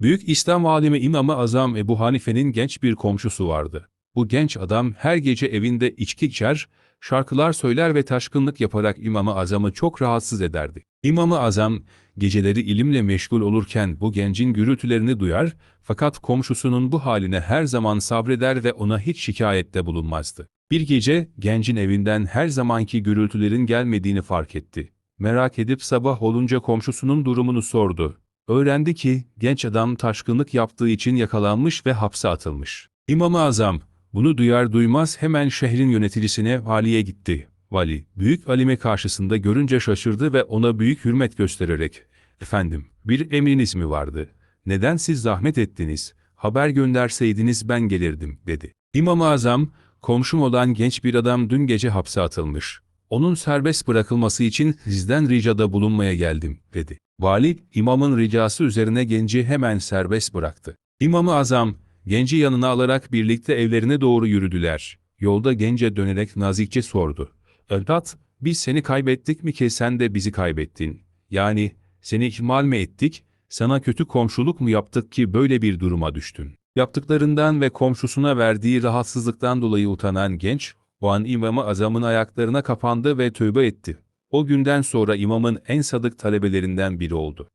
Büyük İslam alimi İmam-ı Azam Ebu Hanife'nin genç bir komşusu vardı. Bu genç adam her gece evinde içki içer, şarkılar söyler ve taşkınlık yaparak İmam-ı Azam'ı çok rahatsız ederdi. İmam-ı Azam, geceleri ilimle meşgul olurken bu gencin gürültülerini duyar, fakat komşusunun bu haline her zaman sabreder ve ona hiç şikayette bulunmazdı. Bir gece, gencin evinden her zamanki gürültülerin gelmediğini fark etti. Merak edip sabah olunca komşusunun durumunu sordu. Öğrendi ki, genç adam taşkınlık yaptığı için yakalanmış ve hapse atılmış. İmam-ı Azam, bunu duyar duymaz hemen şehrin yöneticisine valiye gitti. Vali, büyük alime karşısında görünce şaşırdı ve ona büyük hürmet göstererek, ''Efendim, bir emriniz mi vardı? Neden siz zahmet ettiniz? Haber gönderseydiniz ben gelirdim.'' dedi. İmam-ı Azam, komşum olan genç bir adam dün gece hapse atılmış. Onun serbest bırakılması için sizden ricada bulunmaya geldim, dedi. Vali, imamın ricası üzerine genci hemen serbest bıraktı. İmam-ı Azam, genci yanına alarak birlikte evlerine doğru yürüdüler. Yolda gence dönerek nazikçe sordu. Evlat, biz seni kaybettik mi ki sen de bizi kaybettin? Yani, seni ihmal mi ettik, sana kötü komşuluk mu yaptık ki böyle bir duruma düştün? Yaptıklarından ve komşusuna verdiği rahatsızlıktan dolayı utanan genç, o an İmam-ı Azam'ın ayaklarına kapandı ve tövbe etti. O günden sonra imamın en sadık talebelerinden biri oldu.